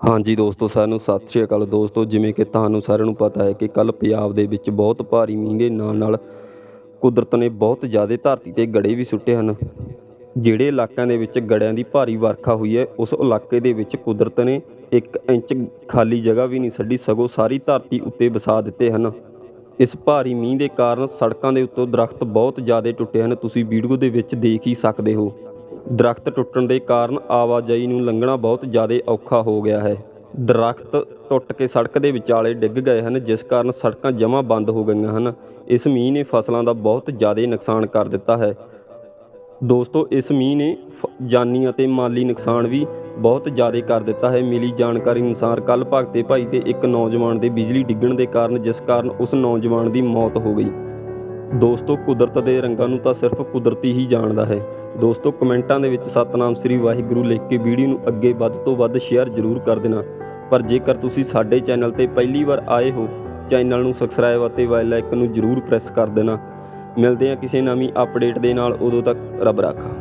ਹਾਂਜੀ ਦੋਸਤੋ ਸਾਰਿਆਂ ਨੂੰ ਸਤਿ ਸ਼੍ਰੀ ਅਕਾਲ ਦੋਸਤੋ, ਜਿਵੇਂ ਕਿ ਤੁਹਾਨੂੰ ਸਾਰਿਆਂ ਨੂੰ ਪਤਾ ਹੈ ਕਿ ਕੱਲ ਪੰਜਾਬ ਦੇ ਵਿੱਚ ਬਹੁਤ ਭਾਰੀ ਮੀਂਹ ਦੇ ਨਾਲ ਨਾਲ ਕੁਦਰਤ ਨੇ ਬਹੁਤ ਜ਼ਿਆਦਾ ਧਰਤੀ ਤੇ ਗੜੇ ਵੀ ਸੁੱਟੇ ਹਨ। ਜਿਹੜੇ ਇਲਾਕਿਆਂ ਦੇ ਵਿੱਚ ਗੜਿਆਂ ਦੀ ਭਾਰੀ ਵਰਖਾ ਹੋਈ ਹੈ, ਉਸ ਇਲਾਕੇ ਦੇ ਵਿੱਚ ਕੁਦਰਤ ਨੇ 1 ਇੰਚ ਖਾਲੀ ਜਗ੍ਹਾ ਵੀ ਨਹੀਂ ਛੱਡੀ, ਸਗੋਂ ਸਾਰੀ ਧਰਤੀ ਉੱਤੇ ਵਸਾ ਦਿੱਤੇ ਹਨ। ਇਸ ਭਾਰੀ ਮੀਂਹ ਦੇ ਕਾਰਨ ਸੜਕਾਂ ਦੇ ਉੱਤੋਂ ਦਰਖਤ ਬਹੁਤ ਜ਼ਿਆਦਾ ਟੁੱਟੇ ਹਨ। ਤੁਸੀਂ ਵੀਡੀਓ ਦੇ ਵਿੱਚ ਦੇਖ ਹੀ ਸਕਦੇ ਹੋ। ਦਰਖਤ ਟੁੱਟਣ ਦੇ ਕਾਰਨ ਆਵਾਜਾਈ ਨੂੰ ਲੰਘਣਾ ਬਹੁਤ ਜ਼ਿਆਦਾ ਔਖਾ ਹੋ ਗਿਆ ਹੈ। ਦਰਖਤ ਟੁੱਟ ਕੇ ਸੜਕ ਦੇ ਵਿਚਾਲੇ ਡਿੱਗ ਗਏ ਹਨ, ਜਿਸ ਕਾਰਨ ਸੜਕਾਂ ਜਮਾਂ ਬੰਦ ਹੋ ਗਈਆਂ ਹਨ। ਇਸ ਮੀਂਹ ਨੇ ਫਸਲਾਂ ਦਾ ਬਹੁਤ ਜ਼ਿਆਦਾ ਨੁਕਸਾਨ ਕਰ ਦਿੱਤਾ ਹੈ। ਦੋਸਤੋ, ਇਸ ਮੀਂਹ ਨੇ ਫ- ਜਾਨੀ ਅਤੇ ਮਾਲੀ ਨੁਕਸਾਨ ਵੀ ਬਹੁਤ ਜ਼ਿਆਦਾ ਕਰ ਦਿੱਤਾ ਹੈ। ਮਿਲੀ ਜਾਣਕਾਰੀ ਅਨੁਸਾਰ ਕੱਲ ਭਗਤੇ ਭਾਈ ਤੇ ਇੱਕ ਨੌਜਵਾਨ ਦੇ ਬਿਜਲੀ ਡਿੱਗਣ ਦੇ ਕਾਰਨ, ਜਿਸ ਕਾਰਨ ਉਸ ਨੌਜਵਾਨ ਦੀ ਮੌਤ ਹੋ ਗਈ। ਦੋਸਤੋ, ਕੁਦਰਤ ਦੇ ਰੰਗਾਂ ਨੂੰ ਤਾਂ ਸਿਰਫ ਕੁਦਰਤੀ ਹੀ ਜਾਣਦਾ ਹੈ। ਦੋਸਤੋ, ਕਮੈਂਟਾਂ ਦੇ ਵਿੱਚ ਸਤਨਾਮ ਸ੍ਰੀ ਵਾਹਿਗੁਰੂ ਲਿਖ ਕੇ ਵੀਡੀਓ ਨੂੰ ਅੱਗੇ ਵੱਧ ਤੋਂ ਵੱਧ ਸ਼ੇਅਰ ਜ਼ਰੂਰ ਕਰ ਦੇਣਾ। ਪਰ ਜੇਕਰ ਤੁਸੀਂ ਸਾਡੇ ਚੈਨਲ ਤੇ ਪਹਿਲੀ ਵਾਰ ਆਏ ਹੋ, ਚੈਨਲ ਨੂੰ ਸਬਸਕ੍ਰਾਈਬ ਅਤੇ ਬੈਲ ਆਈਕਨ ਨੂੰ ਜ਼ਰੂਰ ਪ੍ਰੈਸ ਕਰ ਦੇਣਾ। ਮਿਲਦੇ ਹਾਂ ਕਿਸੇ ਨਵੀਂ ਅਪਡੇਟ ਦੇ ਨਾਲ। ਉਦੋਂ ਤੱਕ ਰੱਬ ਰਾਖਾ।